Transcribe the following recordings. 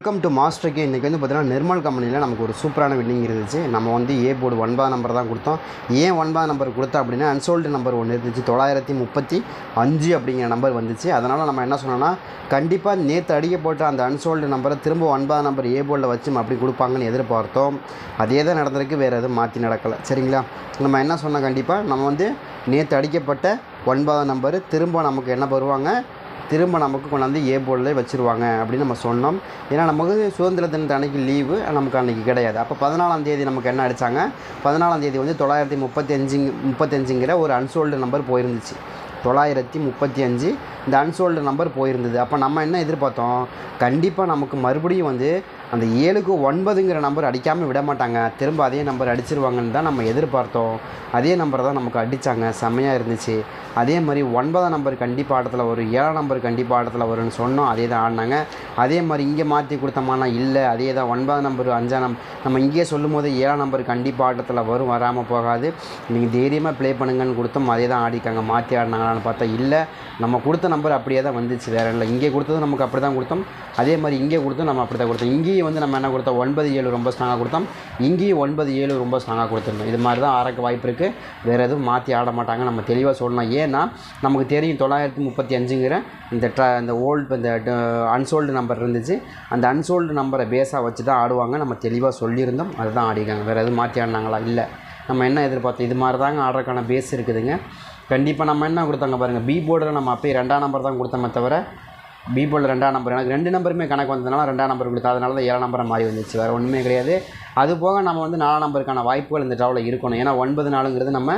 Welcome to மாஸ்டருக்கு இன்றைக்கி வந்து பார்த்தீங்கன்னா நிர்மல் கம்பெனியில் நமக்கு ஒரு சூப்பரான வில்லிங் இருந்துச்சு. நம்ம வந்து ஏ போர்டு ஒன்பதாம் நம்பர் தான் கொடுத்தோம். ஏன் ஒன்பதாம் நம்பர் கொடுத்தோம் அப்படின்னா அன்சோல்டு நம்பர் ஒன்று இருந்துச்சு. தொள்ளாயிரத்தி முப்பத்தி அஞ்சு அப்படிங்கிற நம்பர் வந்துச்சு. அதனால் நம்ம என்ன சொன்னோன்னா கண்டிப்பாக நேற்று அடிக்க போட்ட அந்த அன்சோல்டு நம்பரை திரும்ப ஒன்பதாம் நம்பர் ஏ போர்டில் வச்சு நம்ம அப்படி கொடுப்பாங்கன்னு எதிர்பார்த்தோம். அதே தான் நடந்திருக்கு. வேறு எதுவும் மாற்றி நடக்கலை. சரிங்களா? நம்ம என்ன சொன்னோம் கண்டிப்பாக நம்ம வந்து நேற்று அடிக்கப்பட்ட ஒன்பதாம் நம்பர் திரும்ப நமக்கு என்ன வருவாங்க திரும்ப நமக்கு கொண்டாந்து ஏ போர்டில் வச்சுருவாங்க அப்படின்னு நம்ம சொன்னோம். ஏன்னா நமக்கு சுதந்திர தினத்து அன்றைக்கி லீவு நமக்கு அன்றைக்கி கிடையாது. அப்போ பதினாலாம் தேதி நமக்கு என்ன அடித்தாங்க பதினாலாம் தேதி வந்து தொள்ளாயிரத்தி முப்பத்தஞ்சு முப்பத்தஞ்சுங்கிற ஒரு அன்சோல்டு நம்பர் போயிருந்துச்சு. தொள்ளாயிரத்தி முப்பத்தி அஞ்சு இந்த அன்சோல்டு நம்பர் போயிருந்தது. அப்போ நம்ம என்ன எதிர்பார்த்தோம்? கண்டிப்பாக நமக்கு மறுபடியும் வந்து அந்த ஏழுக்கு ஒன்பதுங்கிற நம்பர் அடிக்காமல் விட மாட்டாங்க. திரும்ப அதே நம்பர் அடிச்சிருவாங்கன்னு தான் நம்ம எதிர்பார்த்தோம். அதே நம்பர் தான் நமக்கு அடித்தாங்க செம்மையாக இருந்துச்சு. அதே மாதிரி ஒன்பதாம் நம்பர் கண்டிப்பாக ஆட்டத்தில் வரும். ஏழாம் நம்பர் கண்டிப்பாக ஆட்டத்தில் வரும்னு சொன்னோம். அதே தான் ஆடினாங்க. அதே மாதிரி இங்கே மாற்றி கொடுத்தோமானா இல்லை. அதே தான் ஒன்பதாம் நம்பர் அஞ்சாம் நம்பர் நம்ம இங்கேயே சொல்லும் போது ஏழாம் நம்பர் கண்டிப்பாக ஆட்டத்தில் வரும். வராமல் போகாது. நீங்கள் தைரியமாக ப்ளே பண்ணுங்கன்னு கொடுத்தோம் அதே தான் ஆடிக்காங்க மாற்றி ஆடினாங்களான்னு பார்த்தா இல்லை. நம்ம கொடுத்த நம்பர் அப்படியே தான் வந்துச்சு. வேறு இல்லை. இங்கே கொடுத்தது நமக்கு அப்படி தான் கொடுத்தோம். அதே மாதிரி இங்கே கொடுத்தோம் நம்ம அப்படி தான் கொடுத்தோம். இங்கேயும் வந்து நம்ம என்ன கொடுத்தோம்? ஒன்பது ஏழு ரொம்ப ஸ்ட்ராங்காக கொடுத்தோம். இங்கேயும் ஒன்பது ஏழு ரொம்ப ஸ்ட்ராங்காக கொடுத்துருந்தோம். இது மாதிரி தான் ஆறக்க வாய்ப்பு இருக்குது வேறு எதுவும் மாற்றி ஆட மாட்டாங்க. நம்ம தெளிவாக சொல்லணும். ஏன்னா நமக்கு தெரியும் தொள்ளாயிரத்தி முப்பத்தி அஞ்சுங்கிற இந்த ட்ர இந்த ஓல்டு இந்த அன்சோல்டு நம்பர் இருந்துச்சு. அந்த அன்சோல்டு நம்பரை பேஸாக வச்சு தான் ஆடுவாங்க. நம்ம தெளிவாக சொல்லியிருந்தோம். அதுதான் ஆடிக்காங்க வேறு எதுவும் மாற்றி ஆடினாங்களா? இல்லை. நம்ம என்ன எதிர்பார்த்தோம்? இது மாதிரி தாங்க ஆடுறதுக்கான பேஸ் இருக்குதுங்க. கண்டிப்பாக நம்ம என்ன கொடுத்தாங்க பாருங்கள் பி போர்டில் நம்ம அப்போயே ரெண்டாம் நம்பர் தான் கொடுத்தோமே தவிர பி ரெண்டாம் நம்பர் எனக்கு ரெண்டு நம்பருமே கணக்கு வந்ததுனால ரெண்டாம் நம்பர் கொடுத்தா அதனால தான் ஏழாம் நம்பரை மாறி வந்துச்சு. வேறு ஒன்றுமே கிடையாது. அது போக நம்ம வந்து நாலாம் நம்பருக்கான வாய்ப்புகள் இந்த ட்ராவில் இருக்கணும். ஏன்னா ஒன்பது நாளுங்கிறது நம்ம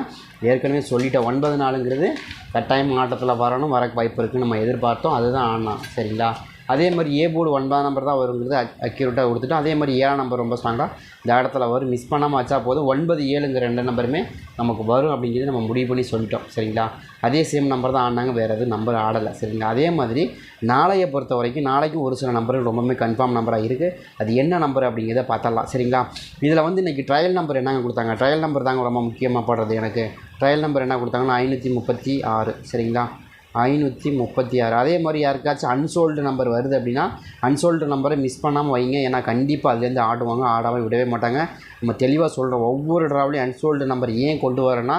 ஏற்கனவே சொல்லிட்டோம். ஒன்பது நாளுங்கிறது கட்டாயம் ஆட்டத்தில் வரணும் வரக்கு வாய்ப்பு இருக்குன்னு நம்ம எதிர்பார்த்தோம். அதுதான் ஆனால் சரிங்களா? அதே மாதிரி ஏ போர்டு ஒன்பதாம் நம்பர் தான் வருங்கிறது அக்யூரட்டாக அக்யூரேட்டாக கொடுத்துட்டோம் அதே மாதிரி ஏழாம் நம்பர் ரொம்ப ஸ்ட்ராங்காக இந்த இடத்துல வரும் மிஸ் பண்ணாமல் வச்சா போதும். ஒன்பது ஏழுங்கிற ரெண்டு நம்பருமே நமக்கு வரும் அப்படிங்கிறது நம்ம முடிவு பண்ணி சொல்லிட்டோம். சரிங்களா? அதே சேம் நம்பர் தான் ஆடினாங்க. வேறு எதுவும் நம்பர் ஆடலை. சரிங்களா? அதே மாதிரி நாளையை பொறுத்த வரைக்கும் நாளைக்கும் ஒரு சில நம்பர்கள் ரொம்பவுமே கன்ஃபார்ம் நம்பராக இருக்குது அது என்ன நம்பர் அப்படிங்கிறத பார்த்தரலாம் சரிங்களா? இதில் வந்து இன்றைக்கி ட்ரையல் நம்பர் என்னங்க கொடுத்தாங்க? ட்ரையல் நம்பர் தாங்க ரொம்ப முக்கியமாக படுறது எனக்கு. ட்ரையல் நம்பர் என்ன கொடுத்தாங்கன்னா ஐநூற்றி முப்பத்தி ஆறு. சரிங்களா? ஐநூற்றி முப்பத்தி ஆறு. அதே மாதிரி யாருக்காச்சும் அன்சோல்டு நம்பர் வருது அப்படின்னா அன்சோல்டு நம்பரை மிஸ் பண்ணாமல் வைங்க. ஏன்னா கண்டிப்பாக அதுலேருந்து ஆடுவாங்க ஆடாமல் விடவே மாட்டாங்க. நம்ம தெளிவாக சொல்கிறோம் ஒவ்வொரு ட்ராவலையும் அன்சோல்டு நம்பர் ஏன் கொண்டு வரேன்னா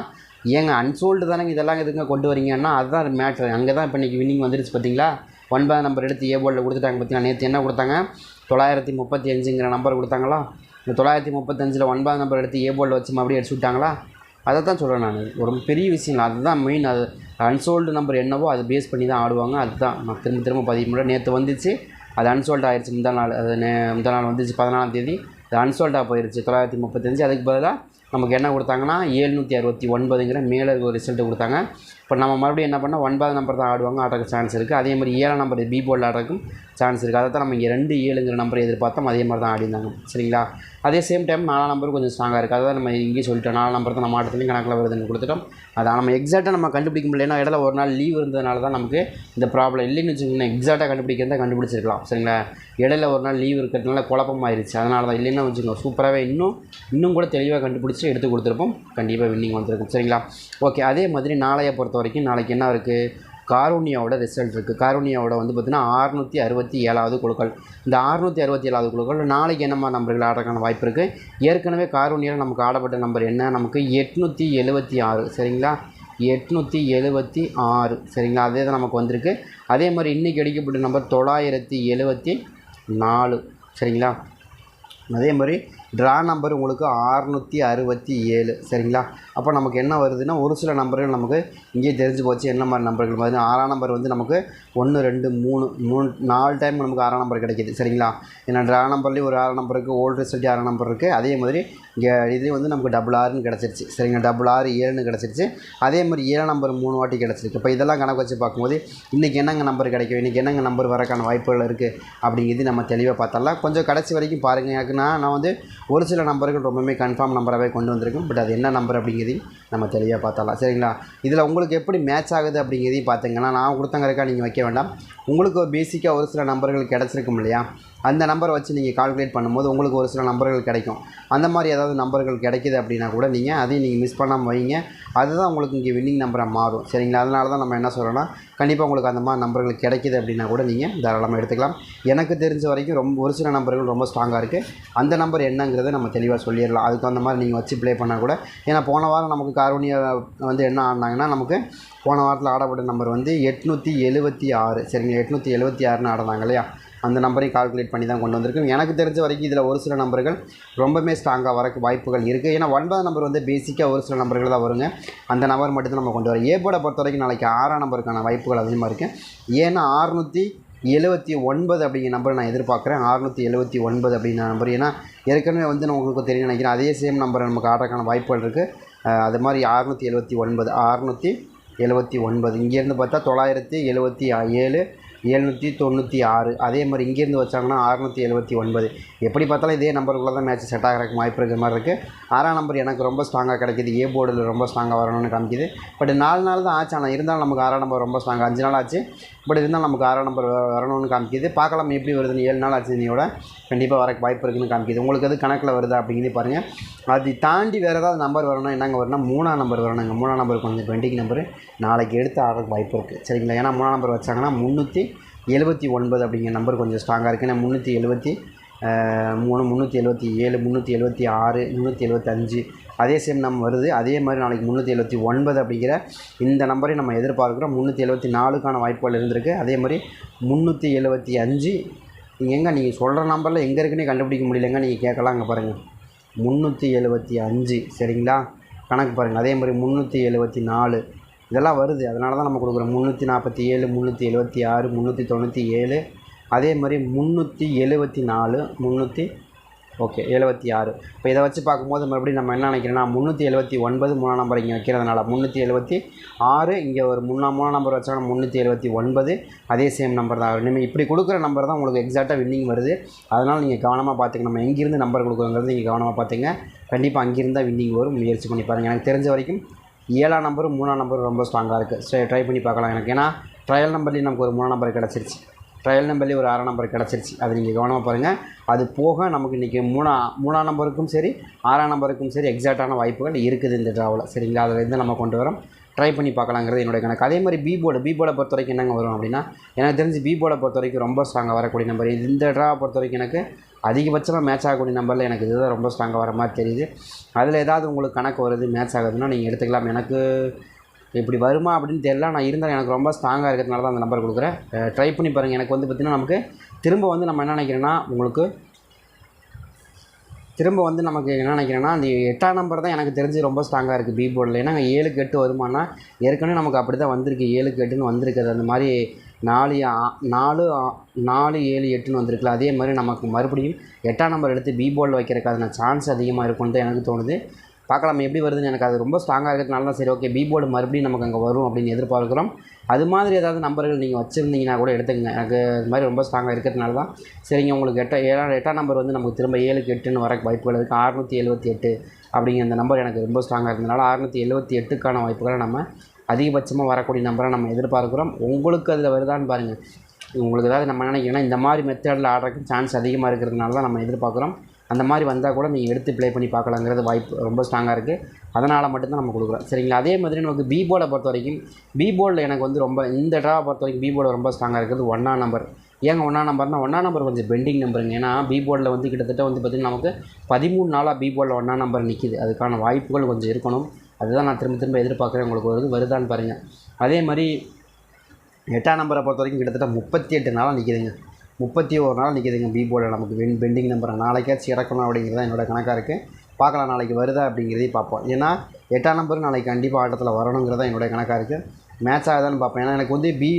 ஏங்க அன்சோல்டு தானேங்க இதெல்லாம் எதுங்க கொண்டு வரீங்கன்னா அதுதான் மேட்ரு அங்கே தான் இப்போ இன்றைக்கி வின்னிங் வந்துருச்சு பார்த்தீங்களா ஒன்பதாம் நம்பர் எடுத்து ஏ போர்டில் கொடுத்துட்டாங்க பார்த்தீங்கன்னா நேற்று என்ன கொடுத்தாங்க? தொள்ளாயிரத்தி முப்பத்தி அஞ்சுங்கிற நம்பர் கொடுத்தாங்களா? இந்த தொள்ளாயிரத்தி முப்பத்தஞ்சில் ஒன்பதாம் நம்பர் எடுத்து ஏ போர்டில் வச்சு மறுபடியும் அடிச்சு விட்டாங்களா? அதை தான் சொல்கிறேன் நான். ஒரு பெரிய விஷயம் இல்லை அதுதான் மெயின் அது. அன்சோல்டு நம்பர் என்னவோ அதை பேஸ் பண்ணி தான் ஆடுவாங்க. அதுதான். நான் திரும்ப திரும்ப பதிவு முறை நேற்று வந்துச்சு. அது அன்சோல்ட் ஆயிடுச்சு முந்தா நாள் அது நே முந்தா நாள் வந்துச்சு. பதினாலாம் தேதி. அது அன்சோல்டாக போயிடுச்சு தொள்ளாயிரத்தி முப்பத்தஞ்சு. அதுக்கு பதிலாக நமக்கு என்ன கொடுத்தாங்கன்னா ஏழ்நூற்றி அறுபத்தி ஒன்பதுங்கிற மேலே ஒரு ரிசல்ட்டு கொடுத்தாங்க. இப்போ நம்ம மறுபடியும் என்ன பண்ணால் ஒன்பது நம்பர் தான் ஆடுவாங்க ஆடுறதுக்கு சான்ஸ் இருக்குது அதே மாதிரி ஏழாம் நம்பர் பி போர்டில் ஆடுறதுக்கும் சான்ஸ் இருக்குது அதை தான் நம்ம இங்கே ரெண்டு ஏழுங்கிற நம்பரை எதிர்பார்த்தோம். அதே மாதிரி தான் ஆடிருந்தாங்க சரிங்களா? அதே சேம் டைம் நாலாம் நம்பர் கொஞ்சம் ஸ்ட்ராங்காக இருக்குது அதை நம்ம இங்கேயே சொல்லிட்டோம். நாலாம் நம்பர் தான் நம்ம ஆட்டத்துலையும் கணக்கில் வருதுன்னு கொடுத்துட்டோம். அதை நம்ம எக்ஸாக்டாக நம்ம கண்டுபிடிக்க முடியல ஏன்னா இடையில ஒரு நாள் லீவ் இருந்ததுனால தான் நமக்கு இந்த ப்ராப்ளம் இல்லைன்னு வச்சுக்கோங்க எக்ஸாக்டாக கண்டுபிடிக்கிறதா கண்டுபிடிச்சிருக்கலாம். சரிங்களா? இடையில ஒரு நாள் லீவ் இருக்கிறதுனால குழப்பமாயிருச்சு. அதனால தான் இல்லைன்னா வச்சுக்கோங்க சூப்பராகவே இன்னும் இன்னும் கூட தெளிவாக கண்டுபிடிச்சி எடுத்து கொடுத்துருப்போம். கண்டிப்பாக வின்னிங் வந்திருக்கும். சரிங்களா? ஓகே அதே மாதிரி நாளையை பொறுத்த வரைக்கும் நாளைக்கு என்ன இருக்குது காரூனியாவோட ரிசல்ட் இருக்குது காரூனியாவோட வந்து பார்த்திங்கன்னா அறுநூற்றி அறுபத்தி ஏழாவது குழுக்கள். இந்த அறுநூற்றி அறுபத்தி ஏழாவது குழுக்கள் நாளைக்கு என்னம்மா நம்பர்கள் ஆடுறதுக்கான வாய்ப்பு இருக்குது ஏற்கனவே காரூனியாவில் நமக்கு ஆடப்பட்ட நம்பர் என்ன? நமக்கு எட்நூற்றி எழுபத்தி ஆறு. சரிங்களா? எட்நூற்றி எழுபத்தி ஆறு. சரிங்களா? அதே தான் நமக்கு வந்திருக்கு. அதே மாதிரி இன்றைக்கி அடிக்கப்பட்ட நம்பர் தொள்ளாயிரத்தி எழுபத்தி நாலு. சரிங்களா? அதே மாதிரி ட்ரா நம்பர் உங்களுக்கு அறுநூற்றி அறுபத்தி ஏழு சரிங்களா? அப்போ நமக்கு என்ன வருதுன்னா ஒரு சில நம்பர்கள் நமக்கு இங்கேயே தெரிஞ்சு போச்சு என்ன மாதிரி நம்பர்கள் வருது ஆறாம் நம்பர் வந்து நமக்கு ஒன்று ரெண்டு மூணு மூணு நாலு டைம் நமக்கு ஆறாம் நம்பர் கிடைக்கிது சரிங்களா? ஏன்னா ட்ரா நம்பர்லேயும் ஒரு ஆறாம் நம்பர் இருக்குது ஓல்டு ரிசல்ட் ஆறாம் நம்பர் இருக்குது அதே மாதிரி இங்கே இதுலேயும் வந்து நமக்கு டபுள் ஆறுன்னு கிடச்சிருச்சு. சரிங்க டபுள் ஆறு ஏழுன்னு கிடச்சிருச்சு. அதே மாதிரி ஏழாம் நம்பர் மூணு வாட்டி கிடச்சிருக்கு. இப்போ இதெல்லாம் கணக்கு வச்சு பார்க்கும்போது இன்றைக்கி என்னங்க நம்பர் கிடைக்கும்? இன்றைக்கி என்னங்க நம்பர் வரக்கான வாய்ப்புகள் இருக்குது அப்படிங்கிறது நம்ம தெளிவாக பார்த்தரலாம் கொஞ்சம் கடைசி வரைக்கும் பாருங்கள் எனக்கு நான் நான் வந்து ஒரு சில நம்பர்கள் ரொம்பவுமே கன்ஃபார்ம் நம்பராகவே கொண்டு வந்திருக்கும். பட் அது என்ன நம்பர் அப்படிங்கிறதையும் நம்ம தெளிவாக பார்த்தலாம் சரிங்களா? இதில் உங்களுக்கு எப்படி மேட்ச் ஆகுது அப்படிங்கிறதையும் பார்த்தீங்கன்னா நான் கொடுத்தங்கறக்கா நீங்கள் வைக்க வேண்டாம். உங்களுக்கு பேசிக்காக ஒரு சில நம்பர்கள் கிடச்சிருக்கும் இல்லையா? அந்த நம்பரை வச்சு நீங்கள் கால்குலேட் பண்ணும்போது உங்களுக்கு ஒரு சில நம்பர்கள் கிடைக்கும். அந்த மாதிரி ஏதாவது நம்பர்கள் கிடைக்கிது அப்படின்னா கூட நீங்கள் அதையும் நீங்கள் மிஸ் பண்ணாமல் வைங்க. அதுதான் உங்களுக்கு இங்கே வின்னிங் நம்பராக மாறும். சரிங்களா? அதனால தான் நம்ம என்ன சொல்கிறோன்னா கண்டிப்பாக உங்களுக்கு அந்த மாதிரி நம்பர்கள் கிடைக்கிது அப்படின்னா கூட நீங்கள் தாராளமாக எடுத்துக்கலாம். எனக்கு தெரிஞ்ச வரைக்கும் ரொம்ப ஒரு சில நம்பர்கள் ரொம்ப ஸ்ட்ராங்காக இருக்குது அந்த நம்பர் என்னங்கிறத நம்ம தெளிவாக சொல்லிடலாம். அதுக்கு அந்த மாதிரி நீங்கள் வச்சு ப்ளே பண்ணால் கூட ஏன்னா போன வாரம் நமக்கு கார்வனியா வந்து என்ன ஆடினாங்கன்னா நமக்கு போன வாரத்தில் ஆடப்பட்ட நம்பர் வந்து எட்நூற்றி எழுபத்தி ஆறு. சரிங்களா? எட்நூற்றி எழுபத்தி ஆறுன்னு ஆடினாங்க இல்லையா? அந்த நம்பரையும் கால்குலேட் பண்ணி தான் கொண்டு வந்திருக்கோம். எனக்கு தெரிஞ்ச வரைக்கும் இதில் ஒரு சில நம்பர்கள் ரொம்பவே ஸ்ட்ராங்காக வரக்கு வாய்ப்புகள் இருக்குது ஏன்னா ஒன்பதாம் நம்பர் வந்து பேசிக்காக ஒரு சில நம்பர்கள் தான் வருங்க. அந்த நம்பர் மட்டும் தான் நம்ம கொண்டு வரோம். ஏ பொறுத்த வரைக்கும் நாளைக்கு ஆறாம் நம்பருக்கான வாய்ப்புகள் அதிகமாக இருக்குது ஏன்னா ஆறுநூற்றி எழுபத்தி ஒன்பது அப்படிங்கிற நம்பர் நான் எதிர்பார்க்குறேன். அறுநூற்றி எழுபத்தி ஒன்பது அப்படிங்கிற நம்பர் ஏன்னா ஏற்கனவே வந்து நான் உங்களுக்கு தெரியும் நினைக்கிறேன். அதே சேம் நம்பர் நமக்கு ஆடுறதுக்கான வாய்ப்புகள் இருக்குது அது மாதிரி அறுநூற்றி எழுபத்தி ஒன்பது அறுநூற்றி எழுபத்தி ஒன்பது. இங்கேருந்து பார்த்தா தொள்ளாயிரத்தி எழுபத்தி ஏழு எழுநூற்றி தொண்ணூற்றி ஆறு. அதே மாதிரி இங்கேருந்து வச்சாங்கன்னா அறுநூற்றி எழுபத்தி ஒன்பது. எப்படி பார்த்தாலும் இதே நம்பருக்குள்ளே தான் மேட்ச் செட் ஆகிறதுக்கு வாய்ப்பு இருக்கிற மாதிரி இருக்குது ஆறாம் நம்பர் எனக்கு ரொம்ப ஸ்ட்ராங்காக கிடைக்கிது. ஏ போர்டில் ரொம்ப ஸ்ட்ராங்காக வரணும்னு காமிக்குது. பட் நாலு நாள் தான் ஆச்சு. ஆனால் இருந்தாலும் நமக்கு ஆறாம் நம்பர் ரொம்ப ஸ்ட்ராங்காக அஞ்சு நாள் ஆச்சு. பட் இருந்தாலும் நமக்கு ஆறாம் நம்பர் வரணும்னு காமிக்குது. பார்க்கலாம் எப்படி வருதுன்னு ஏழு நாள் ஆச்சு நீயோட கண்டிப்பாக வரக்கு வாய்ப்பு இருக்குதுன்னு காமிக்குது. உங்களுக்கு எது கணக்கில் வருதா அப்படிங்கிறது பாருங்கள் அதை தாண்டி வேறு ஏதாவது நம்பர் வரணும் என்னங்க வரணும்? மூணாம் நம்பர் வரணுங்க. மூணாம் நம்பர் கொஞ்சம் பெண்டிங் நம்பர் நாளைக்கு எடுத்து ஆடுறதுக்கு வாய்ப்பு இருக்குது சரிங்களா? ஏன்னா மூணாம் நம்பர் வச்சாங்கன்னா முந்நூற்றி எழுபத்தி ஒன்பது அப்படிங்கிற நம்பர் கொஞ்சம் ஸ்ட்ராங்காக இருக்குது ஏன்னா முந்நூற்றி எழுபத்தி மூணு முந்நூற்றி எழுபத்தி ஏழு முந்நூற்றி எழுபத்தி ஆறு முந்நூற்றி எழுபத்தஞ்சு அதே சேம் நம்ம வருது. அதே மாதிரி நாளைக்கு முந்நூற்றி எழுபத்தி ஒன்பது அப்படிங்கிற இந்த நம்பரை நம்ம எதிர்பார்க்குறோம். முந்நூற்றி எழுபத்தி நாலுக்கான வாய்ப்புகள் இருந்திருக்கு. அதே மாதிரி முந்நூற்றி எழுபத்தி அஞ்சு. நீங்கள் எங்கே? நீங்கள் சொல்கிற நம்பரில் எங்கே இருக்குன்னு கண்டுபிடிக்க முடியலங்க. நீங்கள் கேட்கலாம் அங்கே பாருங்கள் முந்நூற்றி எழுபத்தி அஞ்சு சரிங்களா? கணக்கு பாருங்கள். அதே மாதிரி முந்நூற்றி எழுபத்தி நாலு. இதெல்லாம் வருது. அதனால தான் நம்ம கொடுக்குறோம். முந்நூற்றி நாற்பத்தி ஏழு முந்நூற்றி எழுபத்தி ஆறு முந்நூற்றி தொண்ணூற்றி ஏழு. அதே மாதிரி முந்நூற்றி எழுபத்தி நாலு முந்நூற்றி ஓகே எழுபத்தி ஆறு. இப்போ இதை வச்சு பார்க்கும்போது மறுபடியும் நம்ம என்ன நினைக்கிறோன்னா முந்நூற்றி எழுபத்தி ஒன்பது மூணாம் நம்பர் இங்கே வைக்கிறதுனால முந்நூற்றி எழுபத்தி ஆறு இங்கே ஒரு மூணாம் மூணாம் நம்பர் வச்சாங்கன்னா முந்நூற்றி எழுபத்தி ஒன்பது அதே சேம் நம்பர் தான். இனிமேல் இப்படி கொடுக்குற நம்பர் தான் உங்களுக்கு எக்ஸாக்டாக வின்னிங் வருது. அதனால் நீங்கள் கவனமாக பார்த்துங்க நம்ம எங்கேருந்து நம்பர் கொடுக்குறோங்கிறது நீங்கள் கவனமாக பார்த்துங்க. கண்டிப்பாக அங்கேருந்தால் வின்னிங் வரும். முயற்சி பண்ணி பாருங்கள் எனக்கு தெரிஞ்ச வரைக்கும் ஏழாம் நம்பரும் மூணாம் நம்பரும் ரொம்ப ஸ்ட்ராங்காக இருக்குது ட்ரை பண்ணி பார்க்கலாம். எனக்கு ஏன்னா ட்ரையல் நம்பர்லேயும் நமக்கு ஒரு மூணாம் நம்பர் கிடச்சிருச்சு. ட்ரையல் நம்பர்லேயே ஒரு ஆறாம் நம்பர் கிடச்சிருச்சு. அது நீங்கள் கவனமாக பாருங்கள் அது போக நமக்கு இன்றைக்கி மூணா மூணாம் நம்பருக்கும் சரி ஆறாம் நம்பருக்கும் சரி எக்ஸாக்டான வாய்ப்புகள் இருக்குது இந்த ட்ராவில் சரிங்களா? அதில் இருந்து நம்ம கொண்டு வரோம். ட்ரை பண்ணி பார்க்கலாங்கிறது என்னுடைய கணக்கு. அதே மாதிரி பி போர்டு பி போர்டை பொறுத்த வரைக்கும் என்னங்க வரும் அப்படின்னா எனக்கு தெரிஞ்சு பி போர்டை பொறுத்த வரைக்கும் ரொம்ப ஸ்ட்ராங்காக வரக்கூடிய நம்பர் இந்த ட்ராவை பொறுத்த வரைக்கும் எனக்கு அதிகபட்சமாக மேட்ச் ஆகக்கூடிய நம்பரில் எனக்கு இதுதான் ரொம்ப ஸ்ட்ராங்காக வர மாதிரி தெரியுது. அதில் ஏதாவது உங்களுக்கு கணக்கு வருது மேட்ச் ஆகுதுன்னா நீங்கள் எடுத்துக்கலாம். எனக்கு இப்படி வருமா அப்படின்னு தெரியல. நான் இருந்தாலும் எனக்கு ரொம்ப ஸ்ட்ராங்காக இருக்கிறதுனால தான் அந்த நம்பர் கொடுக்குறேன். ட்ரை பண்ணி பாருங்கள் எனக்கு வந்து பார்த்திங்கன்னா நமக்கு திரும்ப வந்து நம்ம என்ன நினைக்கிறேன்னா உங்களுக்கு திரும்ப வந்து நமக்கு என்ன நினைக்கிறேன்னா அந்த எட்டாம் நம்பர் தான் எனக்கு தெரிஞ்சு ரொம்ப ஸ்ட்ராங்காக இருக்குது பி போர்டில் ஏன்னா ஏழுக்கு எட்டு வருமானா ஏற்கனவே நமக்கு அப்படி தான் வந்திருக்கு. ஏழுக்கு எட்டுன்னு வந்திருக்குது அந்த மாதிரி நாலு நாலு நாலு ஏழு எட்டுன்னு வந்திருக்குல்ல. அதே மாதிரி நமக்கு மறுபடியும் எட்டாம் நம்பர் எடுத்து பி போர்டில் வைக்கிறதுக்கான சான்ஸ் அதிகமாக இருக்கும்னு தான் எனக்கு தோணுது. பார்க்கலாம் எப்படி வருதுன்னு எனக்கு அது ரொம்ப ஸ்ட்ராங்காக இருக்கிறதுனால தான் சரி ஓகே பி போர்டு மறுபடியும் நமக்கு அங்கே வரும் அப்படின்னு எதிர்பார்க்குறோம். அது மாதிரி ஏதாவது நம்பர்கள் நீங்கள் வச்சுருந்தீங்கன்னா கூட எடுத்துக்கங்க. எனக்கு அது மாதிரி ரொம்ப ஸ்ட்ராங்காக இருக்கிறதுனால தான் சரிங்க உங்களுக்கு எட்ட ஏழாம் எட்டாம் நம்பர் வந்து நமக்கு திரும்ப ஏழுக்கு எட்டுன்னு வர வாய்ப்புகள் இருக்குது அறுநூற்றி எழுபத்தி எட்டு அப்படிங்கிற அந்த நம்பர் எனக்கு ரொம்ப ஸ்ட்ராங்காக இருந்தனால அறுநூற்றி எழுபத்தி எட்டுக்கான வாய்ப்புகளை நம்ம அதிகபட்சமாக வரக்கூடிய நம்பரை நம்ம எதிர்பார்க்குறோம். உங்களுக்கு அதில் வருதான்னு பாருங்கள் உங்களுக்கு ஏதாவது நம்ம நினைக்கிறோன்னா இந்த மாதிரி மெத்தடில் ஆடுறதுக்கு சான்ஸ் அதிகமாக இருக்கிறதுனால தான் நம்ம எதிர்பார்க்குறோம். அந்த மாதிரி வந்தால் கூட நீங்கள் எடுத்து ப்ளே பண்ணி பார்க்கலாங்கிறது வாய்ப்பு ரொம்ப ஸ்ட்ராங்காக இருக்குது அதனால் மட்டும்தான் நம்ம கொடுக்குறோம். சரிங்களா? அதே மாதிரி நமக்கு பி போர்டை பொறுத்த வரைக்கும் பி போர்டில் எனக்கு வந்து ரொம்ப இந்த ட்ராவை பொறுத்த வரைக்கும் பி போர்டு ரொம்ப ஸ்ட்ராங்காக இருக்குது ஒன்றா நம்பர் ஏங்க ஒன்றா நம்பர்னால் ஒன்றா நம்பர் கொஞ்சம் பெண்டிங் நம்பருங்க ஏன்னா பி போர்டில் வந்து கிட்டத்தட்ட வந்து பார்த்திங்கன்னா நமக்கு பதிமூணு நாளாக பி போர்டில் ஒன்றா நம்பர் நிற்கிது அதுக்கான வாய்ப்புகள் கொஞ்சம் இருக்கணும். அதுதான் நான் திரும்ப திரும்ப எதிர்பார்க்குறேன் உங்களுக்கு வருது. வருதான்னு பாருங்கள் அதே மாதிரி எட்டாம் நம்பரை பொறுத்த வரைக்கும் கிட்டத்தட்ட முப்பத்தி எட்டு நாளாக நிற்கிதுங்க முப்பத்தி ஒரு நாள் நிற்கிதுங்க பி போர்டில் நமக்கு வென் பெண்டிங் நம்பர் நாளைக்காச்சும் இறக்கணும் அப்படிங்கிறது தான் என்னோட கணக்காக இருக்குது பார்க்கலாம் நாளைக்கு வருதா அப்படிங்கிறதையும் பார்ப்போம். ஏன்னா எட்டாம் நம்பர் நாளைக்கு கண்டிப்பாக ஆட்டத்தில் வரணுங்கிறது தான் என்னோட கணக்காக இருக்குது மேட்ச் ஆகுதான்னு பார்ப்பேன் ஏன்னா எனக்கு வந்து பி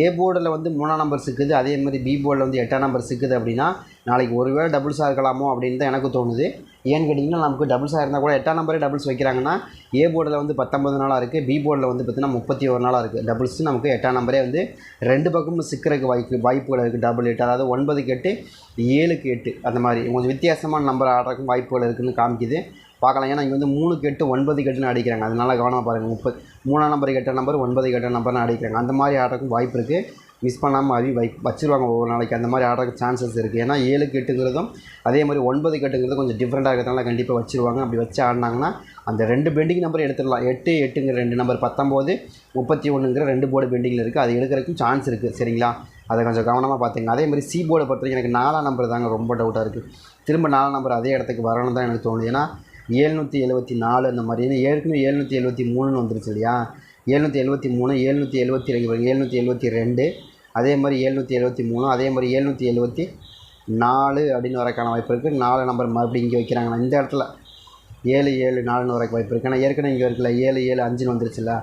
ஏ போர்டில் வந்து மூணாம் நம்பர் சிக்குது. அதே மாதிரி பி போர்டில் வந்து எட்டாம் நம்பர் சிக்குது அப்படின்னா நாளைக்கு ஒருவேளை டபுள்ஸாக இருக்கலாமோ அப்படின்னு தான் எனக்கு தோணுது. ஏன்னு கேட்டிங்கன்னா நமக்கு டபுள்ஸாக இருந்தால் கூட எட்டாம் நம்பரே டபுள்ஸ் வைக்கிறாங்கன்னா ஏ போர்டில் வந்து பத்தொம்பது நாளாக இருக்குது பி போர்டில் வந்து பார்த்திங்கன்னா முப்பத்தி ஒரு நாளாக இருக்குது டபுள்ஸ் நமக்கு எட்டாம் நம்பரே வந்து ரெண்டு பக்கமும் சிக்கிறதுக்கு வாய்ப்பு வாய்ப்புகள் இருக்குது டபுள் எட்டு அதாவது ஒன்பதுக்கு எட்டு ஏழுக்கு எட்டு அந்த மாதிரி. கொஞ்சம் வித்தியாசமான நம்பர் ஆடுறதுக்கும் வாய்ப்புகள் இருக்குதுன்னு காமிக்குது. பார்க்கலாம். ஏன்னா இங்கே வந்து மூணுக்கு எட்டு ஒன்பது கெட்டுன்னு அடிக்கிறாங்க. அதனால கவனமாக பாருங்கள் முப்பது மூணாம் நம்பர் கெட்ட நம்பர் ஒன்பது கெட்ட நம்பர்னு அடிக்கிறாங்க. அந்த மாதிரி ஆடுறதுக்கும் வாய்ப்பு இருக்குது மிஸ் பண்ணாமல் அவி வை வச்சுருவாங்க ஒவ்வொரு நாளைக்கு. அந்த மாதிரி ஆடுறதுக்கு சான்சஸ் இருக்குது ஏன்னா ஏழுக்கு எட்டுங்கிறதும் அதே மாதிரி ஒன்பது எட்டுங்கிறதும் கொஞ்சம் டிஃப்ரெண்ட்டாக இருக்கிறதுனால கண்டிப்பாக வச்சுருவாங்க. அப்படி வச்சு ஆடினாங்கன்னா அந்த ரெண்டு பெண்டிங் நம்பர் எடுத்துடலாம். எட்டு எட்டுங்கிற ரெண்டு நம்பர் பத்தொம்போது முப்பத்தி ஒன்றுங்கிற ரெண்டு போர்டு பெண்டிங்கில் இருக்குது அது எடுக்கிறதுக்கும் சான்ஸ் இருக்குது சரிங்களா? அதை கொஞ்சம் கவனமாக பார்த்துங்க அதே மாதிரி சி போர்டை பொறுத்தவரைக்கும் எனக்கு நாலாம் நம்பர் தாங்க ரொம்ப டவுட்டாக இருக்குது திரும்ப நாலாம் நம்பர் அதே இடத்துக்கு வரணும் தான் எனக்கு தோணுது. ஏன்னா ஏழ்நூற்றி எழுபத்தி நாலு அந்த மாதிரி ஏன்னா ஏற்கனவே ஏழ்நூற்றி எழுபத்தி மூணுன்னு வந்துருச்சு இல்லையா? ஏழ்நூற்றி எழுபத்தி மூணு ஏழ்நூற்றி எழுபத்தி ரெண்டு ஏழ்நூற்றி எழுபத்தி ரெண்டு அதே மாதிரி ஏழ்நூற்றி எழுபத்தி மூணு அதே மாதிரி ஏழ்நூற்றி எழுபத்தி நாலு அப்படின்னு வரக்கான வாய்ப்பு இருக்குது நாலு நம்பர் மறுபடியும் இங்கே வைக்கிறாங்களா இந்த இடத்துல ஏழு ஏழு நாலுன்னு வரக்கு வாய்ப்பு இருக்குது ஏன்னா ஏற்கனவே இங்கே இருக்குல்ல ஏழு ஏழு அஞ்சுன்னு வந்துருச்சுல்ல.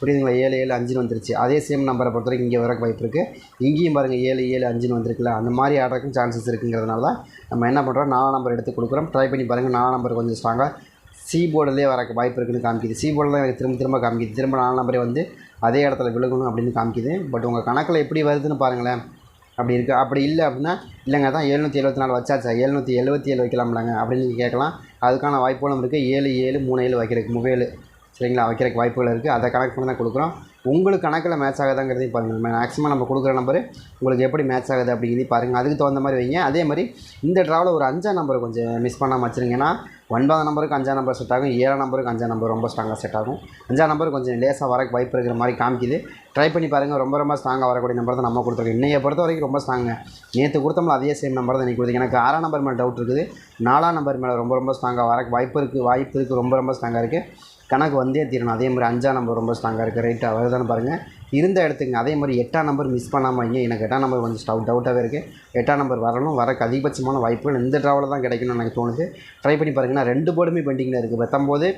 புரியுதுங்களா? ஏழு ஏழு அஞ்சுன்னு வந்துருச்சு. அதே சேம் நம்பரை பொறுத்த வரைக்கும் இங்கே வரக்கு வாய்ப்பு இருக்குது இங்கேயும் பாருங்கள் ஏழு ஏழு அஞ்சுன்னு வந்திருக்குல்ல. அந்த மாதிரி ஆடுறதுக்கும் சான்சஸ் இருக்குங்கிறதுனால தான் நம்ம என்ன பண்ணுறோம் நாலு நம்பர் எடுத்து கொடுக்குறோம். ட்ரை பண்ணி பாருங்கள் நாலு நம்பர் கொஞ்சம் ஸ்ட்ராங்காக சி போர்டிலே வரக்கு வாய்ப்பு இருக்குன்னு காமிக்குது. சி போர்டில் தான் எனக்கு திரும்ப திரும்ப காமிக்குது. திரும்ப நாலு நம்பரே வந்து அதே இடத்துல விழுகணும் அப்படின்னு காமிக்குது. பட் உங்கள் கணக்கில் எப்படி வருதுன்னு பாருங்களேன். அப்படி இருக்குது அப்படி இல்லை அப்படின்னா இல்லைங்க தான் எழுநூற்றி எழுபத்தி நாலு வச்சாச்சா? எழுநூற்றி எழுபத்தி ஏழு வைக்கலாம்லங்க அப்படின்னு நீங்கள் கேட்கலாம். அதுக்கான வாய்ப்புகளும் இருக்குது ஏழு ஏழு மூணு ஏழு வைக்கிறதுக்கு மொபைல் சரிங்களா? வைக்கிறதுக்கு வாய்ப்புகள் இருக்குது அதை கணக்கு பண்ணி தான் கொடுக்குறோம். உங்களுக்கு கணக்கில் மேட்ச் ஆகுதாங்கிறதையும் பாருங்கள் மேக்ஸிமம் நம்ம கொடுக்குற நம்பர் உங்களுக்கு எப்படி மேட்ச் ஆகுது அப்படிங்கிறதையும் பாருங்கள் அதுக்கு தகுந்த மாதிரி வைங்க. அதே மாதிரி இந்த ட்ராவில் ஒரு அஞ்சாம் நம்பர் கொஞ்சம் மிஸ் பண்ணாமல் வச்சுருங்கன்னா ஒன்பதாம் நம்பருக்கு அஞ்சாம் நம்பர் செட் ஆகும். ஏழாம் நம்பருக்கு அஞ்சாம் நம்பர் ரொம்ப ஸ்ட்ராங்காக செட் ஆகும். அஞ்சாம் நம்பர் கொஞ்சம் லேசாக வரக்கு வாய்ப்பு இருக்கிற மாதிரி காமிக்குது. ட்ரை பண்ணி பாருங்கள் ரொம்ப ரொம்ப ஸ்ட்ராங்காக வரக்கூடிய நம்பர் தான் நம்ம கொடுத்துருக்கோம். இன்றைய பொறுத்த வரைக்கும் ரொம்ப ஸ்ட்ராங்க நேற்று கொடுத்தோம்ல அதே சேம் நம்பர் தான் நீ கொடுத்து எனக்கு ஆறாம் நம்பர் மேலே டவுட் இருக்குது. நாலாம் நம்பர் மேலே ரொம்ப ரொம்ப ஸ்ட்ராங்காக வரக்கு வாய்ப்பு இருக்குது வாய்ப்பு இருக்குது ரொம்ப ரொம்ப ஸ்ட்ராங்காக இருக்குது கணக்கு வந்தே தீரணும். அதே மாதிரி அஞ்சாம் நம்பர் ரொம்ப ஸ்ட்ராங்காக இருக்குது ரைட்டாக வருதான்னு பாருங்கள் இருந்த இடத்துக்கு அதே மாதிரி எட்டாம் நம்பர் மிஸ் பண்ணாமல் வைங்க. எனக்கு எட்டாம் நம்பர் கொஞ்சம் ஸ்டவ் டவுட்டாகவே இருக்குது எட்டாம் நம்பர் வரணும். வரக்கு அதிகபட்சமான வாய்ப்புகள் இந்த ட்ராவலில் தான் கிடைக்கணும்னு எனக்கு தோணுது. ட்ரை பண்ணி பாருங்கன்னா ரெண்டு போர்டுமே பெண்டிங்கில் இருக்குது பத்தொம்போது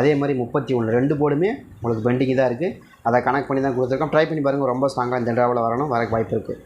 அதே மாதிரி முப்பத்தி ஒன்று ரெண்டு போர்டுமே உங்களுக்கு பெண்டிங் தான் இருக்குது அதை கனெக்ட் பண்ணி தான் கொடுத்துருக்கோம். ட்ரை பண்ணி பாருங்கள் ரொம்ப ஸ்ட்ராங்காக இந்த ட்ராவலில் வரணும். வரக்கு வாய்ப்பு இருக்குது